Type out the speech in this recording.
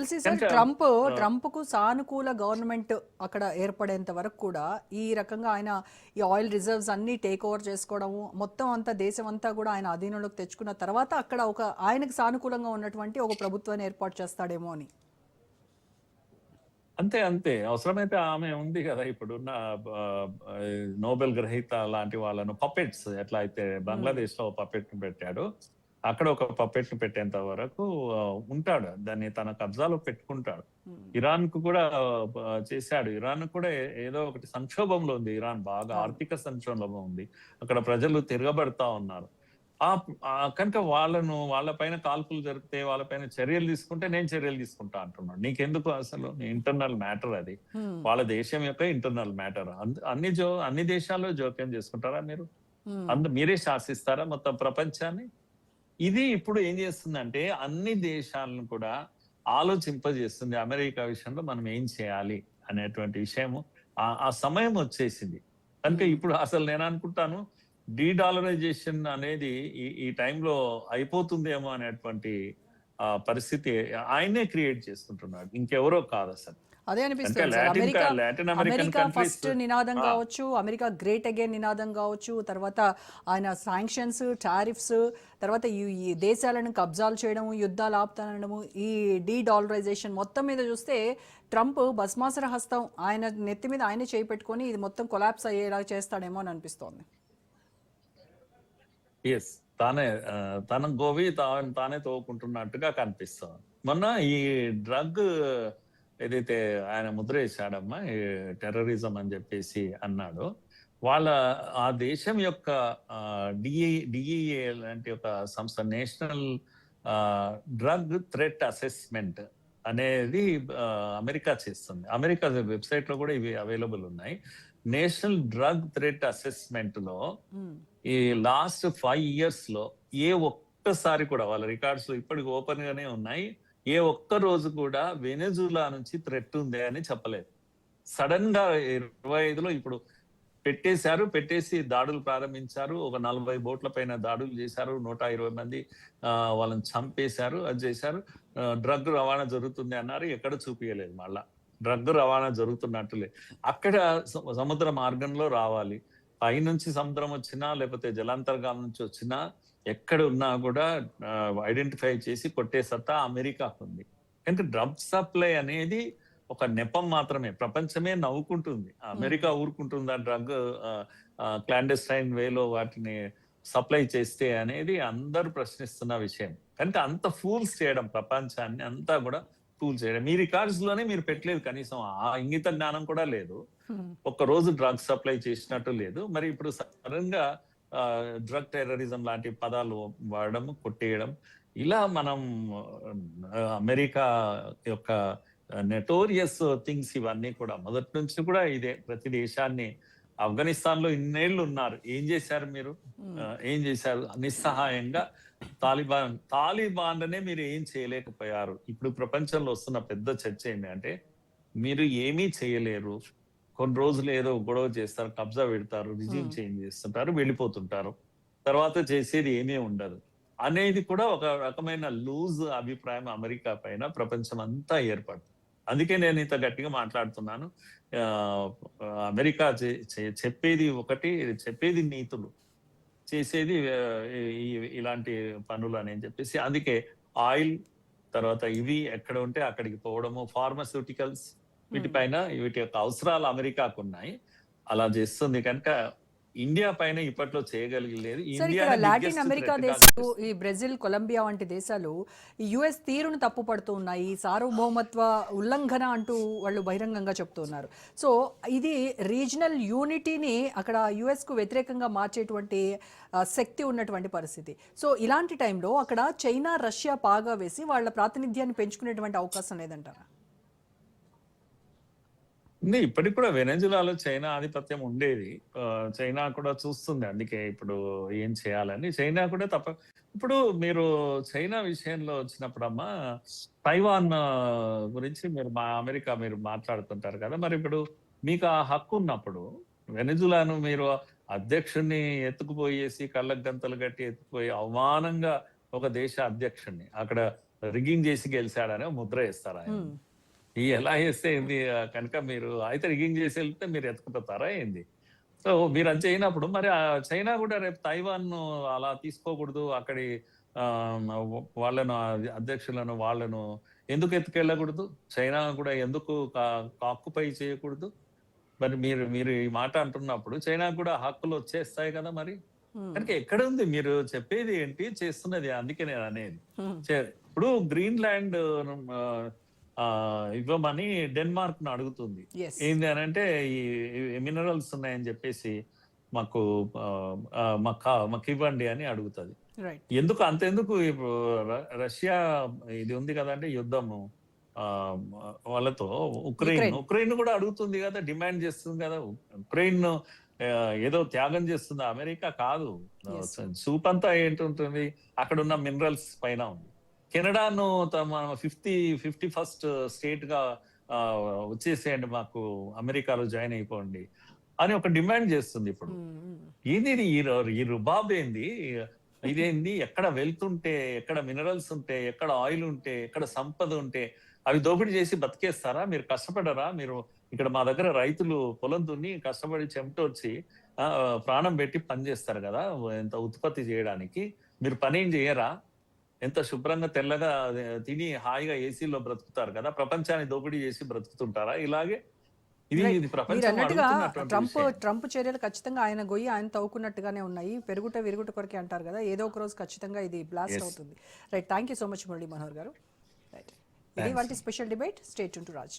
తెలిసి sir Trump ట్రంప్కు సానుకూల government అక్కడ ఏర్పడేంత వరకు కూడా ఈ రకంగా ఆయన ఈ ఆయిల్ రిజర్వ్స్ అన్ని టేక్ ఓవర్ చేసుకోవడము మొత్తం అంతా దేశం అంతా కూడా ఆయన అధీనంలోకి తెచ్చుకున్న తర్వాత అక్కడ ఒక ఆయనకు సానుకూలంగా ఉన్నటువంటి ఒక ప్రభుత్వాన్ని ఏర్పాటు చేస్తాడేమో అని. అంతే అంతే. అవసరమైతే ఆమె ఉంది కదా ఇప్పుడు. నోబెల్ గ్రహీత లాంటి వాళ్ళను పపెట్స్ ఎట్లా అయితే బంగ్లాదేశ్లో పపెట్ పెట్టాడు. అక్కడ ఒక పపెట్ని పెట్టేంత వరకు ఉంటాడు. దాన్ని తన కబ్జాలో పెట్టుకుంటాడు. Hmm. ఇరాన్కు కూడా చేశాడు. ఇరాన్ కూడా ఏదో ఒకటి సంక్షోభంలో ఉంది. ఇరాన్ బాగా. ఆర్థిక సంక్షోభంలో ఉంది. అక్కడ ప్రజలు తిరగబడతా ఉన్నారు. ఆ కనుక వాళ్ళను వాళ్ళపైన కాల్పులు జరిపితే వాళ్ళపైన చర్యలు తీసుకుంటే నేను చర్యలు తీసుకుంటా అంటున్నాడు. నీకెందుకు అసలు? ఇంటర్నల్ మ్యాటర్ అది. Hmm. వాళ్ళ దేశం యొక్క ఇంటర్నల్ మ్యాటర్ అన్ని జో అన్ని దేశాల్లో జోక్యం చేసుకుంటారా మీరు? Hmm. అందు మీరే శాసిస్తారా మొత్తం ప్రపంచాన్ని? ఇది ఇప్పుడు ఏం చేస్తుందంటే అన్ని దేశాలను కూడా ఆలోచింపజేస్తుంది అమెరికా విషయంలో మనం ఏం చేయాలి అనేటువంటి విషయము. ఆ సమయం వచ్చేసింది. కనుక ఇప్పుడు అసలు నేను అనుకుంటాను డీ డాలరైజేషన్ అనేది ఈ ఈ టైంలో అయిపోతుందేమో అనేటువంటి పరిస్థితి ఆయనే క్రియేట్ చేసుకుంటున్నాడు ఇంకెవరో కాదు అసలు. అదే అనిపిస్తుంది అమెరికా అమెరికా కంట్రీస్ ఫస్ట్ నినాదం. కావచ్చు అమెరికా గ్రేట్ అగైన్ నినాదం కావచ్చు తర్వాత ఆయన శాంక్షన్స్ టారిఫ్స్ తర్వాత ఈ దేశాలను కబ్జాలు చేయడం యుద్ధాలు ఆపుతానడము ఈ డీ డాలరైజేషన్ మొత్తం మీద చూస్తే ట్రంప్ భస్మాసుర హస్తం ఆయన నెత్తి మీద ఆయన చేయి పెట్టుకొని ఇది మొత్తం కొలాప్స్ అయ్యేలా చేస్తాడేమో అని అనిపిస్తోంది. ఎస్ తానే తన గోవి తా- తానే తోకుంటున్నట్టుగా కనిపిస్తుంది. మొన్న ఈ డ్రగ్ ఏదైతే ఆయన ముద్ర వేశాడమ్మా టెర్రరిజం అని చెప్పేసి అన్నాడు వాళ్ళ ఆ దేశం యొక్క డిఈ డిఈఏ లాంటి ఒక సంస్థ నేషనల్ డ్రగ్ థ్రెట్ అసెస్మెంట్ అనేది అమెరికా చేస్తుంది. అమెరికా వెబ్సైట్లో కూడా ఇవి అవైలబుల్ ఉన్నాయి. నేషనల్ డ్రగ్ థ్రెట్ అసెస్మెంట్లో ఈ లాస్ట్ ఫైవ్ ఇయర్స్లో ఏ ఒక్కసారి కూడా వాళ్ళ రికార్డ్స్ ఇప్పటికి ఓపెన్ గానే ఉన్నాయి. ఏ ఒక్క రోజు కూడా వెనెజులా నుంచి థ్రెట్ ఉంది అని చెప్పలేదు. సడన్గా ఇరవై ఐదులో ఇప్పుడు పెట్టేశారు పెట్టేసి దాడులు ప్రారంభించారు. ఒక నలభై బోట్ల పైన దాడులు చేశారు. నూట ఇరవై మంది వాళ్ళని చంపేశారు అది చేశారు. డ్రగ్ రవాణా జరుగుతుంది అన్నారు. ఎక్కడ చూపించలేదు మళ్ళా. డ్రగ్ రవాణా జరుగుతున్నట్టు లేదు అక్కడ సముద్ర మార్గంలో రావాలి. పైనుంచి సముద్రం వచ్చినా లేకపోతే జలాంతర్గాల నుంచి వచ్చినా ఎక్కడ ఉన్నా కూడా ఐడెంటిఫై చేసి కొట్టే సత్తా అమెరికాకు ఉంది కనుక డ్రగ్ సప్లై అనేది ఒక నెపం మాత్రమే. ప్రపంచమే నవ్వుకుంటుంది. అమెరికా ఊరుకుంటుందా డ్రగ్ క్లాండెస్టైన్ వేలో వాటిని సప్లై చేస్తే అనేది అందరూ ప్రశ్నిస్తున్న విషయం. కనుక అంత ఫూల్స్ చేయడం ప్రపంచాన్ని అంతా కూడా ఫూల్ చేయడం. మీ రికార్డ్స్లోనే మీరు పెట్టలేదు కనీసం. ఆ ఇంగిత జ్ఞానం కూడా లేదు. ఒక్క రోజు డ్రగ్ సప్లై చేసినట్టు లేదు. మరి ఇప్పుడు సడన్గా డ్రగ్ టెర్రరిజం లాంటి పదాలు వాడడం కొట్టేయడం. ఇలా మనం అమెరికా యొక్క నెటోరియస్ థింగ్స్ ఇవన్నీ కూడా మొదటి నుంచి కూడా ఇదే ప్రతి దేశాన్ని ఆఫ్ఘనిస్తాన్లో ఇన్నేళ్ళు ఉన్నారు. ఏం చేశారు మీరు? ఏం చేశారు? నిస్సహాయంగా తాలిబాన్ తాలిబాన్ అనే మీరు ఏం చేయలేకపోయారు? ఇప్పుడు ప్రపంచంలో వస్తున్న పెద్ద చర్చ ఏంటంటే మీరు ఏమీ చేయలేరు. కొన్ని రోజులు ఏదో గొడవ చేస్తారు కబ్జా పెడతారు రిజ్యూమ్. చేంజ్ చేస్తుంటారు వెళ్ళిపోతుంటారు. తర్వాత చేసేది ఏమీ ఉండదు. అనేది కూడా ఒక రకమైన లూజ్ అభిప్రాయం అమెరికా పైన ప్రపంచం అంతా ఏర్పడుతుంది. అందుకే నేను ఇంత గట్టిగా మాట్లాడుతున్నాను. అమెరికా చెప్పేది ఒకటి చెప్పేది నీతులు. చేసేది ఇలాంటి పనులు అని చెప్పేసి అందుకే ఆయిల్ తర్వాత ఇవి ఎక్కడ ఉంటే అక్కడికి పోవడము ఫార్మస్యూటికల్స్ వీటిపైన వీటి యొక్క అవసరాలు అమెరికాకు ఉన్నాయి అలా చేస్తుంది కనుక ఇండియా పైన ఇప్పట్లో చేయగలిగలేదు లాటిన్ అమెరికా దేశాలు ఈ బ్రెజిల్ కొలంబియా వంటి దేశాలు ఈ యుఎస్ తీరును తప్పుపడుతూ ఉన్నాయి సార్వభౌమత్వ ఉల్లంఘన అంటూ వాళ్ళు బహిరంగంగా చెప్తూ ఉన్నారు సో ఇది రీజనల్ యూనిటీని అక్కడ యుఎస్కు వ్యతిరేకంగా మార్చేటువంటి శక్తి ఉన్నటువంటి పరిస్థితి. సో ఇలాంటి టైంలో అక్కడ చైనా రష్యా పాగా వేసి వాళ్ళ ప్రాతినిధ్యాన్ని పెంచుకునేటువంటి అవకాశం లేదంటారా? ఉంది. ఇప్పటికి కూడా వెనజులాలో చైనా ఆధిపత్యం ఉండేది. చైనా కూడా చూస్తుంది. అందుకే ఇప్పుడు ఏం చేయాలని. చైనా కూడా తప్ప ఇప్పుడు మీరు చైనా విషయంలో వచ్చినప్పుడమ్మా తైవాన్ గురించి మీరు మా అమెరికా మీరు మాట్లాడుతుంటారు కదా. మరి ఇప్పుడు మీకు ఆ హక్కు ఉన్నప్పుడు వెనజులాను మీరు అధ్యక్షుడిని ఎత్తుకుపోయేసి కళ్ళకు గంతలు కట్టి ఎత్తుకుపోయి అవమానంగా ఒక దేశ అధ్యక్షుడిని అక్కడ రిగింగ్ చేసి గెలిచాడని ముద్ర వేస్తారు ఆయన. ఎలా వేస్తే ఏంది? కనుక మీరు అయితే రిగ్గింగ్ చేసి వెళ్తే మీరు ఎత్తుకుపోతారా ఏంది? సో మీరు అది చేయనప్పుడు మరి ఆ చైనా కూడా రేపు తైవాన్ అలా తీసుకోకూడదు. అక్కడి వాళ్ళను అధ్యక్షులను వాళ్ళను ఎందుకు ఎత్తుకెళ్ళకూడదు? చైనా కూడా ఎందుకు ఆక్యుపై చేయకూడదు? మరి మీరు మీరు ఈ మాట అంటున్నప్పుడు చైనా కూడా హక్కులు వచ్చేస్తాయి కదా మరి. కనుక ఎక్కడ ఉంది? మీరు చెప్పేది ఏంటి? చేస్తున్నది అందుకే నేను అనేది. ఇప్పుడు గ్రీన్ ల్యాండ్ ఇవ్వమని డెన్మార్క్ను అడుగుతుంది. ఏంది అని అంటే ఈ మినరల్స్ ఉన్నాయని చెప్పేసి మాకు మాకు ఇవ్వండి అని అడుగుతుంది ఎందుకు అంతెందుకు రష్యా ఇది ఉంది కదంటే యుద్ధము ఆ, వాళ్ళతో ఉక్రెయిన్ ఉక్రెయిన్. కూడా అడుగుతుంది కదా డిమాండ్ చేస్తుంది కదా ఉక్రెయిన్ ఏదో త్యాగం చేస్తుంది అమెరికా కాదు. సూప్ అంతా ఏంటుంటుంది అక్కడ ఉన్న మినరల్స్ పైన ఉంది కెనడాను తమ ఫిఫ్టీ ఫిఫ్టీ ఫస్ట్ స్టేట్గా ఆ, వచ్చేసేయండి మాకు అమెరికాలో జాయిన్ అయిపోండి అని ఒక డిమాండ్ చేస్తుంది ఇప్పుడు. ఏంది ఇది? ఈ రుబాబ్ ఏంది? ఇదేంది? ఎక్కడ వెళ్తుంటే ఎక్కడ మినరల్స్ ఉంటే ఎక్కడ ఆయిల్ ఉంటే ఎక్కడ సంపద ఉంటే అవి దోపిడీ చేసి బతికేస్తారా? మీరు కష్టపడరా? మీరు ఇక్కడ మా దగ్గర రైతులు పొలం దున్ని కష్టపడి చెమట వచ్చి ఆ, ప్రాణం పెట్టి పని చేస్తారు కదా ఎంత ఉత్పత్తి చేయడానికి. మీరు పని ఏం చేయరా? ఎంత శుభ్రంగా తెల్లగా తిని హాయిగా ఏసీలో బ్రతుకుతారు కదా ప్రపంచాన్ని దోపిడీ చేసి బ్రతుకుతుంటారా? ఇలాగే ఇది అన్నట్టుగా ట్రంప్. ట్రంప్ చర్యలు ఖచ్చితంగా ఆయన గొయ్యి ఆయన తవ్వుకున్నట్టుగానే ఉన్నాయి. పెరుగుట విరుగుట కొరకే అంటారు కదా ఏదో ఒక రోజు ఖచ్చితంగా ఇది బ్లాస్ట్. అవుతుంది. Right thank you so much Murali Manohar గారు. రైట్ ఇది. వాళ్ళ special debate state to Raj